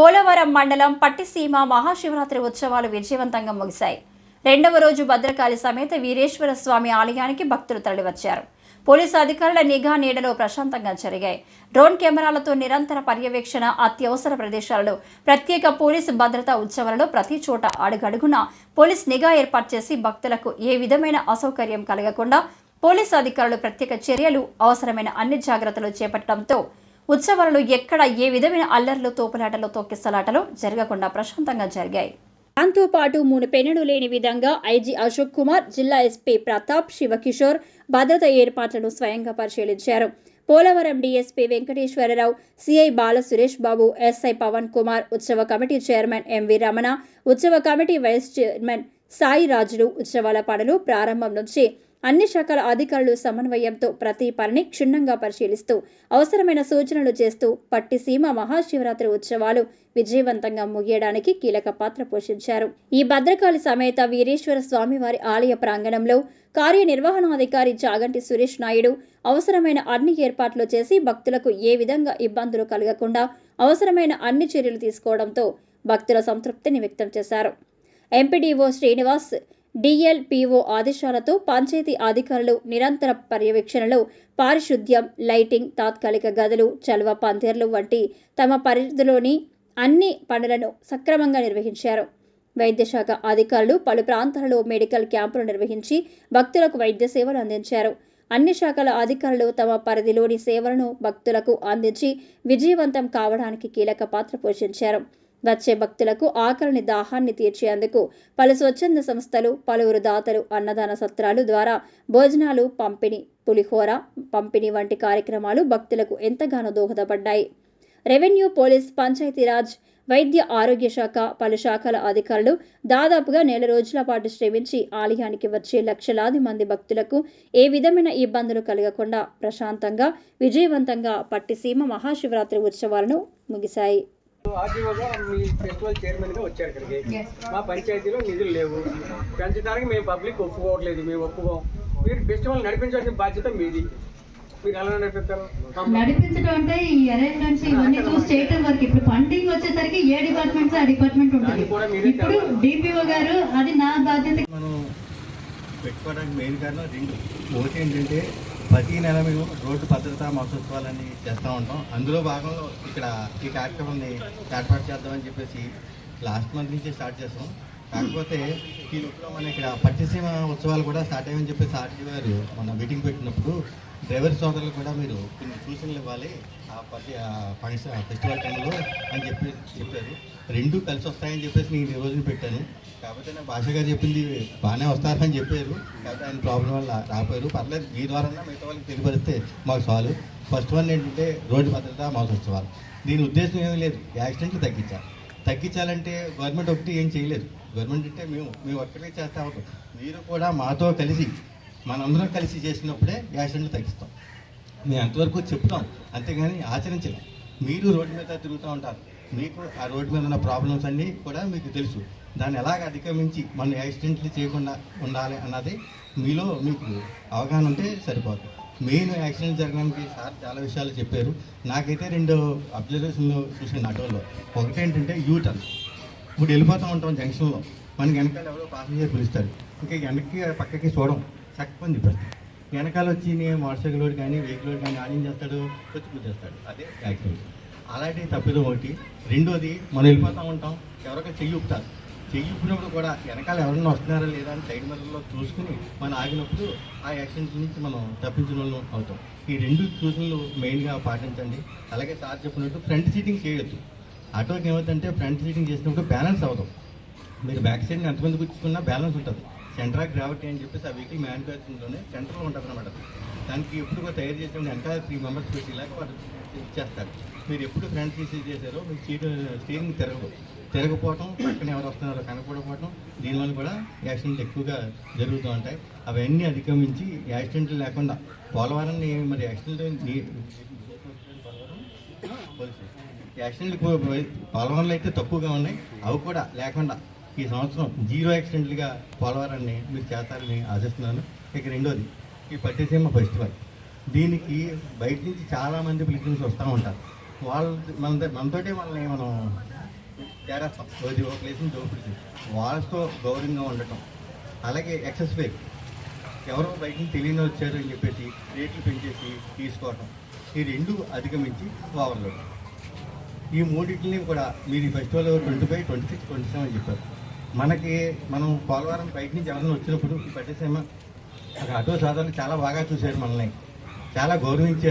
పోలవరం మండలం పట్టిసీమ మహాశివరాత్రి ఉత్సవాలు విజయవంతంగా ముగిశాయి. రెండవ రోజు భద్రకాళి సమేత వీరేశ్వర స్వామి ఆలయానికి భక్తులు తరలివచ్చారు. పోలీసు అధికారుల నిఘా నీడలో ప్రశాంతంగా జరిగాయి. డ్రోన్ కెమెరాలతో నిరంతర పర్యవేక్షణ అత్యవసర ప్రదేశాలలో ప్రత్యేక పోలీసు భద్రతా ఉత్సవాలలో ప్రతి చోట అడుగడుగున పోలీస్ నిఘా ఏర్పాటు చేసి భక్తులకు ఏ విధమైన అసౌకర్యం కలగకుండా పోలీసు అధికారులు ప్రత్యేక చర్యలు అవసరమైన అన్ని జాగ్రత్తలు చేపట్టడంతో ఉత్సవాలలో ఎక్కడ ఏ విధమైన అల్లర్లు తోపులాటలు తొక్కిసలాటలు జరగకుండా ప్రశాంతంగా జరిగాయి. దాంతో పాటు మూడు పెనుడు లేని విధంగా ఐజీ అశోక్ కుమార్ జిల్లా ఎస్పీ ప్రతాప్ శివకిషోర్ భద్రత ఏర్పాట్లను స్వయంగా పరిశీలించారు. Polavaram DSP Venkateswararao CI Bala Suresh Babu SI Pavan Kumar ఉత్సవ కమిటీ చైర్మన్ ఎంవి రమణ ఉత్సవ కమిటీ వైస్ చైర్మన్ సాయి రాజులు ఉత్సవాల పనులు ప్రారంభం నుంచి అన్ని శాఖల అధికారులు సమన్వయంతో ప్రతి పనిని క్షుణ్ణంగా పరిశీలిస్తూ అవసరమైన సూచనలు చేస్తూ పట్టిసీమ మహాశివరాత్రి ఉత్సవాలు విజయవంతంగా ముగియడానికి కీలక పాత్ర పోషించారు. ఈ భద్రకాళి సమేత వీరేశ్వర స్వామివారి ఆలయ ప్రాంగణంలో కార్యనిర్వహణాధికారి చాగంటి సురేష్ నాయుడు అవసరమైన అన్ని ఏర్పాట్లు చేసి భక్తులకు ఏ విధంగా ఇబ్బందులు కలగకుండా అవసరమైన అన్ని చర్యలు తీసుకోవడంతో భక్తుల సంతృప్తిని వ్యక్తం చేశారు. ఎంపీడీఓ శ్రీనివాస్ డిఎల్పిఓ ఆదేశాలతో పంచాయతీ అధికారులు నిరంతర పర్యవేక్షణలో పారిశుద్ధ్యం లైటింగ్ తాత్కాలిక గదులు చలువ పందిర్లు వంటి తమ పరిధిలోని అన్ని పనులను సక్రమంగా నిర్వహించారు. వైద్యశాఖ అధికారులు పలు ప్రాంతాలలో మెడికల్ క్యాంపులు నిర్వహించి భక్తులకు వైద్య సేవలు అందించారు. అన్ని శాఖల అధికారులు తమ పరిధిలోని సేవలను భక్తులకు అందించి విజయవంతం కావడానికి కీలక పాత్ర పోషించారు. వచ్చే భక్తులకు ఆకలిని దాహాన్ని తీర్చేందుకు పలు స్వచ్ఛంద సంస్థలు పలువురు దాతలు అన్నదాన సత్రాలు ద్వారా భోజనాలు పంపిణీ పులిహోర పంపిణీ వంటి కార్యక్రమాలు భక్తులకు ఎంతగానో దోహదపడ్డాయి. రెవెన్యూ పోలీస్ పంచాయతీరాజ్ వైద్య ఆరోగ్య శాఖ పలు శాఖల అధికారులు దాదాపుగా నెల రోజుల పాటు శ్రమించి ఆలయానికి వచ్చే లక్షలాది మంది భక్తులకు ఏ విధమైన ఇబ్బందులు కలగకుండా ప్రశాంతంగా విజయవంతంగా పట్టిసీమ మహాశివరాత్రి ఉత్సవాలను ముగిశాయి. ఆర్డీఓగా మీ ఫెస్టివల్ చైర్మన్గా వచ్చారు ఇక్కడికి. మా పంచాయతీలో నిధులు లేవు. పెంచడానికి మేము పబ్లిక్ ఒప్పుకోవట్లేదు మేము ఒప్పుకోం. మీరు ఫెస్టివల్ నడిపించాల్సిన బాధ్యత మీది. మీరు ఎలా నడిపిస్తారు? నడిపించడం అంటే ఈ అరేంజ్మెంట్స్ ఇవన్నీ చూసి చేయటం వరకు. ఇప్పుడు ఫండింగ్ వచ్చేసరికి ఏ డిపార్ట్మెంట్స్ ఆ డిపార్ట్మెంట్ ఉంటుంది. ఇప్పుడు డిపిఓ గారు అది నా బాధ్యత. మనం పెట్టుకోవడానికి మెయిన్ కారణం రెండు ఒకటి ఏంటంటే ప్రతి నెల మేము రోడ్డు భద్రతా మహోత్సవాలని చేస్తూ ఉంటాం. అందులో భాగంలో ఇక్కడ ఈ కార్యక్రమాన్ని ఏర్పాటు చేద్దామని చెప్పేసి లాస్ట్ మంత్ నుంచే స్టార్ట్ చేస్తాం. కాకపోతే ఈ లోపల మన ఇక్కడ పట్టిసీమ ఉత్సవాలు కూడా స్టార్ట్ అయ్యని చెప్పేసి ఆర్టీ గారు మన మీటింగ్ పెట్టినప్పుడు డ్రైవర్ సోదరులు కూడా మీరు కొన్ని సూచనలు ఇవ్వాలి. ఆ పట్టి ఫంక్షన్ ఆ ఫెస్టివల్ టైంలో అని చెప్పి చెప్పారు. రెండు కలిసి వస్తాయని చెప్పేసి నేను ఈ రోజున పెట్టాను. కాకపోతే నా భాష గారు చెప్పింది బాగానే వస్తారని చెప్పారు. కాకపోతే ఆయన ప్రాబ్లం వల్ల రాపోయారు పర్లేదు మీ ద్వారా మిగతా వాళ్ళకి తెలియపరిస్తే మాకు చాలు. ఫస్ట్ వన్ ఏంటంటే రోడ్డు భద్రత మహోత్సవాలు దీని ఉద్దేశం ఏమీ లేదు. యాక్సిడెంట్లు తగ్గించాలి. తగ్గించాలంటే గవర్నమెంట్ ఒకటి ఏం చేయలేదు. గవర్నమెంట్ అంటే మేము మేము ఒక్కటే చేస్తా ఉంటాం. మీరు కూడా మాతో కలిసి మనందరం కలిసి చేసినప్పుడే యాక్సిడెంట్లు తగ్గిస్తాం. మేము అంతవరకు చెప్తాం అంతేగాని ఆచరించలేం. మీరు రోడ్డు మీద తిరుగుతూ ఉంటారు. మీకు ఆ రోడ్డు మీద ఉన్న ప్రాబ్లమ్స్ అన్నీ కూడా మీకు తెలుసు. దాన్ని ఎలాగ అధిగమించి మనం యాక్సిడెంట్లు చేయకుండా ఉండాలి అన్నది మీలో మీకు అవగాహన ఉంటే సరిపోదు. మెయిన్ యాక్సిడెంట్ జరగడానికి సార్ చాలా విషయాలు చెప్పారు. నాకైతే రెండు అబ్జర్వేషన్లు చూసాను ఆటోలో. ఒకటి ఏంటంటే యూటర్న్ ఇప్పుడు వెళ్ళిపోతూ ఉంటాం జంక్షన్లో. మనకి వెనకాల ఎవరో పాసింజర్ పిలుస్తారు. ఇంకా వెనక్కి పక్కకి చూడడం చక్కని చెప్పేస్తాడు వెనకాల వచ్చి మోటార్ సైకిల్ వాడు కానీ వెహికల్ వాడు కానీ ఆడిం చేస్తాడు? వచ్చి కూర్చేస్తాడు అదే యాక్సిడెంట్. అలాంటి తప్పిదం ఒకటి. రెండోది మనం వెళ్ళిపోతూ ఉంటాం. ఎవరికైనా చెయ్యి ఉప్పుతారు చెయ్యి ఉప్పినప్పుడు కూడా వెనకాల ఎవరన్నా వస్తున్నారా లేదా అని సైడ్ మిర్రర్లో చూసుకుని మనం ఆగినప్పుడు ఆ యాక్సిడెంట్ నుంచి మనం తప్పించిన వాళ్ళం అవుతాం. ఈ రెండు సూచనలు మెయిన్గా పాటించండి. అలాగే సార్ చెప్పినట్టు ఫ్రంట్ సీటింగ్ చేయొచ్చు ఆటోకి ఏమవుతుందంటే ఫ్రంట్ సీటింగ్ చేసినప్పుడు బ్యాలెన్స్ అవ్వదు. మీరు బ్యాక్ సైడ్ ఎంతమంది కూర్చుకున్నా బ్యాలెన్స్ ఉంటుంది. సెంట్రా గ్రావిటీ అని చెప్పేసి ఆ వెహికల్ మ్యానుఫ్యాక్చరింగ్లోనే సెంటర్లో ఉంటుంది అనమాట దానికి ఎప్పుడు కూడా తయారు చేసిన వెనకాల త్రీ మెంబర్స్ పెట్టి ఇలాగ వాళ్ళు ఇచ్చేస్తారు మీరు ఎప్పుడు ఫ్రంట్ సీట్ చేశారో మీ సీట్ స్టీరింగ్ తిరగదు. తిరగపోవటం పక్కన ఎవరు వస్తున్నారో కనపడకపోవటం దీనివల్ల కూడా యాక్సిడెంట్లు ఎక్కువగా జరుగుతూ ఉంటాయి. అవన్నీ అధిగమించి యాక్సిడెంట్లు లేకుండా పోలవరాన్ని మరి యాక్సిడెంట్ యాక్సిడెంట్లు పోలవరంలో అయితే తక్కువగా ఉన్నాయి. అవి కూడా లేకుండా ఈ సంవత్సరం జీరో యాక్సిడెంట్లుగా పోలవరాన్ని మీరు చేస్తారని ఆశిస్తున్నాను. ఇక రెండోది ఈ పట్టిసీమ ఫెస్టివల్. దీనికి బయట నుంచి చాలామంది పిలిచి వస్తూ ఉంటారు. వాళ్ళు మన మనతోటే వాళ్ళని మనం చేరేస్తాం. రోజు ఒక ప్లేస్ని దోపిడి వాళ్ళతో గౌరవంగా ఉండటం. అలాగే ఎక్సెస్ వే. ఎవరో బయట నుంచి తెలియని వచ్చారు అని చెప్పేసి రేట్లు పెంచేసి తీసుకోవటం. ఈ రెండు అధిగమించి ఓవర్లోడ్. ఈ మూడింటిని కూడా మీరు ఈ festival twenty five twenty six twenty seven చెప్పారు. మనకి మనం పోలవరం బయట నుంచి ఎవరైనా వచ్చినప్పుడు ఈ పట్టేసేమ అక్కడ ఆటో సాధారణ చాలా బాగా చూశారు మనల్ని. చాలా గౌరవించారు.